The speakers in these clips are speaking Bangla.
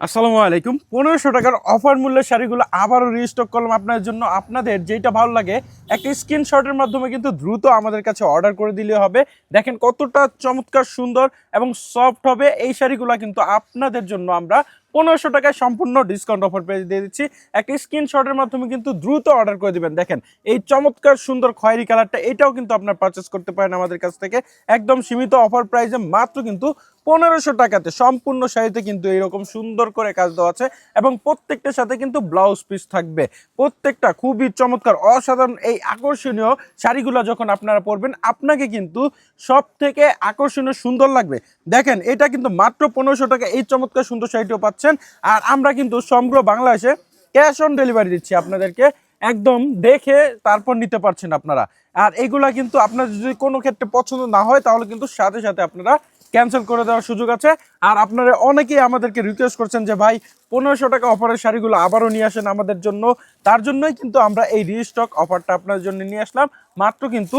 আসসালামু আলাইকুম। পনেরোশো টাকার অফার মূল্যের শাড়িগুলো আবারও রিস্টক করলাম আপনার জন্য। আপনাদের যেটা ভালো লাগে, একটা স্ক্রিনশটের মাধ্যমে কিন্তু দ্রুত আমাদের কাছে অর্ডার করে দিলে হবে। দেখেন কতটা চমৎকার, সুন্দর এবং সফট হবে। এই শাড়িগুলো কিন্তু আপনাদের জন্য আমরা পনেরোশো টাকায় সম্পূর্ণ ডিসকাউন্ট অফার পেয়ে দিয়ে দিচ্ছি। একটা স্ক্রিনশটের মাধ্যমে কিন্তু দ্রুত অর্ডার করে দিবেন। দেখেন, এই চমৎকার, সুন্দর খয়েরি কালারটা এটাও কিন্তু আপনার পারচেস করতে পারেন আমাদের কাছ থেকে। একদম সীমিত অফার প্রাইসে মাত্র কিন্তু পনেরোশো টাকাতে সম্পূর্ণ শাড়িতে কিন্তু এরকম সুন্দর করে কাজ দেওয়া আছে এবং প্রত্যেকটার সাথে কিন্তু ব্লাউজ পিস থাকবে। প্রত্যেকটা খুবই চমৎকার, অসাধারণ এই আকর্ষণীয় শাড়িগুলো যখন আপনারা পরবেন, আপনাকে কিন্তু সব থেকে আকর্ষণীয় সুন্দর লাগবে। দেখেন, এটা কিন্তু মাত্র পনেরোশো টাকা, এই চমৎকার সুন্দর শাড়িটিও পাচ্ছেন। আর আমরা কিন্তু সমগ্র বাংলাদেশে ক্যাশ অন ডেলিভারি দিচ্ছি আপনাদেরকে। একদম দেখে তারপর নিতে পারছেন আপনারা। আর এগুলা কিন্তু আপনার যদি কোনো ক্ষেত্রে পছন্দ না হয়, তাহলে কিন্তু সাথে সাথে আপনারা ক্যান্সেল করে দেওয়ার সুযোগ আছে। আর আপনারা অনেকেই আমাদেরকে রিকোয়েস্ট করছেন যে, ভাই, পনেরোশো টাকা অফারের শাড়িগুলো আবারও নিয়ে আসেন আমাদের জন্য। তার জন্যই কিন্তু আমরা এই রিস্টক অফারটা আপনার জন্য নিয়ে আসলাম। মাত্র কিন্তু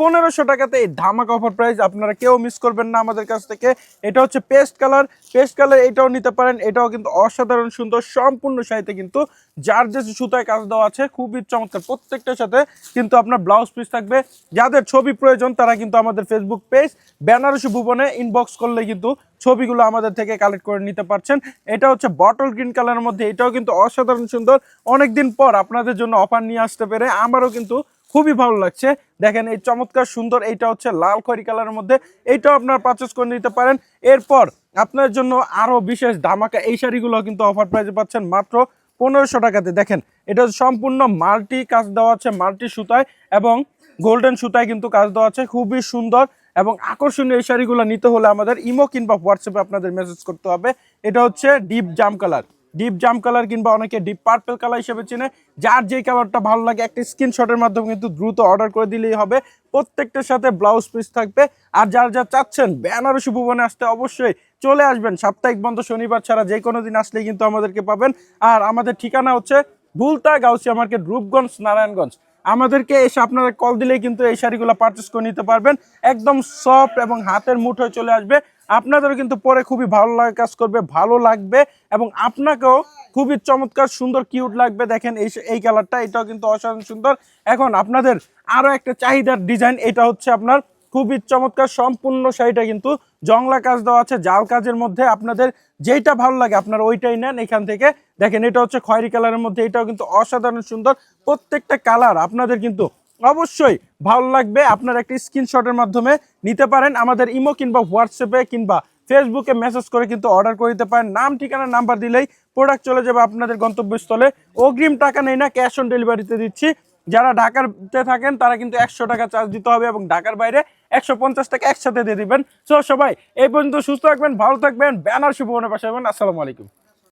পনেরোশো টাকাতে এই ধামাকা অফার প্রাইস আপনারা কেউ মিস করবেন না আমাদের কাছ থেকে। এটা হচ্ছে পেস্ট কালার পেস্ট কালার এটাও নিতে পারেন। এটাও কিন্তু অসাধারণ সুন্দর, সম্পূর্ণ শাড়িতে কিন্তু যার যে সুতায় কাজ দেওয়া আছে, খুবই চমৎকার। প্রত্যেকটার সাথে কিন্তু আপনার ব্লাউজ পিস থাকবে। যাদের ছবি প্রয়োজন, তারা কিন্তু আমাদের ফেসবুক পেজ বেনারসি ভুবনে ইনবক্স করলে কিন্তু ছবিগুলো আমাদের থেকে কালেক্ট করে নিতে পারছেন। এটা হচ্ছে বটল গ্রিন কালারের মধ্যে। এটাও কিন্তু অসাধারণ সুন্দর। অনেকদিন পর আপনাদের জন্য অফার নিয়ে আসতে পেরে আমারও কিন্তু খুবই ভালো লাগছে। দেখেন এই চমৎকার সুন্দর, এইটা হচ্ছে লাল খয়রি কালারের মধ্যে। এইটাও আপনারা পারচেস করে নিতে পারেন। এরপর আপনার জন্য আরও বিশেষ ধামাকা এই শাড়িগুলো কিন্তু অফার প্রাইসে পাচ্ছেন মাত্র পনেরোশো টাকাতে। দেখেন, এটা সম্পূর্ণ মাল্টি কাজ দেওয়া আছে, মাল্টি সুতায় এবং গোল্ডেন সুতায় কিন্তু কাজ দেওয়া আছে। খুবই সুন্দর এবং আকর্ষণীয় এই শাড়িগুলো নিতে হলে আমাদের ইমো কিংবা হোয়াটসঅ্যাপে আপনাদের মেসেজ করতে হবে। এটা হচ্ছে ডিপ জাম কালার ডিপ জাম কালার কিংবা অনেকে ডিপ পার্পেল কালার হিসেবে চিনে। যার যেই কালারটা ভালো লাগে, একটা স্ক্রিনশটের মাধ্যমে কিন্তু দ্রুত অর্ডার করে দিলেই হবে। প্রত্যেকটার সাথে ব্লাউজ পিস থাকবে। আর যার যা চাচ্ছেন, বেনারসি ভুবনে আসতে অবশ্যই চলে আসবেন। সাপ্তাহিক বন্ধ শনিবার ছাড়া যে কোনো দিন আসলেই কিন্তু আমাদেরকে পাবেন। আর আমাদের ঠিকানা হচ্ছে ভুলতা গাউসিয়া মার্কেট রূপগঞ্জ, নারায়ণগঞ্জ। আমাদেরকে এসে আপনারা কল দিলেই কিন্তু এই শাড়িগুলো পারচেস করে নিতে পারবেন। একদম সফট এবং হাতের মুঠোয় চলে আসবে। আপনাদেরও কিন্তু পরে খুবই ভালো লাগা কাজ করবে, ভালো লাগবে এবং আপনাকেও খুবই চমৎকার, সুন্দর কিউট লাগবে। দেখেন এই এই কালারটা এটাও কিন্তু অসাধারণ সুন্দর। এখন আপনাদের আরও একটা চাহিদার ডিজাইন এটা হচ্ছে আপনার খুবই চমৎকার, সম্পূর্ণ শাড়িটা কিন্তু জংলা কাজ দেওয়া আছে। জাল কাজের মধ্যে আপনাদের যেইটা ভালো লাগে আপনারা ওইটাই নেন এখান থেকে। দেখেন এটা হচ্ছে খয়েরি কালারের মধ্যে, এটাও কিন্তু অসাধারণ সুন্দর। প্রত্যেকটা কালার আপনাদের কিন্তু অবশ্যই ভালো লাগবে। আপনারা একটা স্ক্রিনশটের মাধ্যমে নিতে পারেন। আমাদের ইমো কিংবা হোয়াটসঅ্যাপে কিংবা ফেসবুকে মেসেজ করে কিন্তু অর্ডার করে দিতে পারেন। নাম, ঠিকানা নাম্বার দিলেই প্রোডাক্ট চলে যাবে আপনাদের গন্তব্যস্থলে। অগ্রিম টাকা নেই না ক্যাশ অন ডেলিভারিতে দিচ্ছি। যারা ঢাকারতে থাকেন তারা কিন্তু একশো টাকা চার্জ দিতে হবে এবং ঢাকার বাইরে একশো পঞ্চাশ টাকা একসাথে দিয়ে দিবেন। সো সবাই, এই পর্যন্ত সুস্থ থাকবেন, ভালো থাকবেন, ব্যানার শুভনের পাশে আসসালামু আলাইকুম।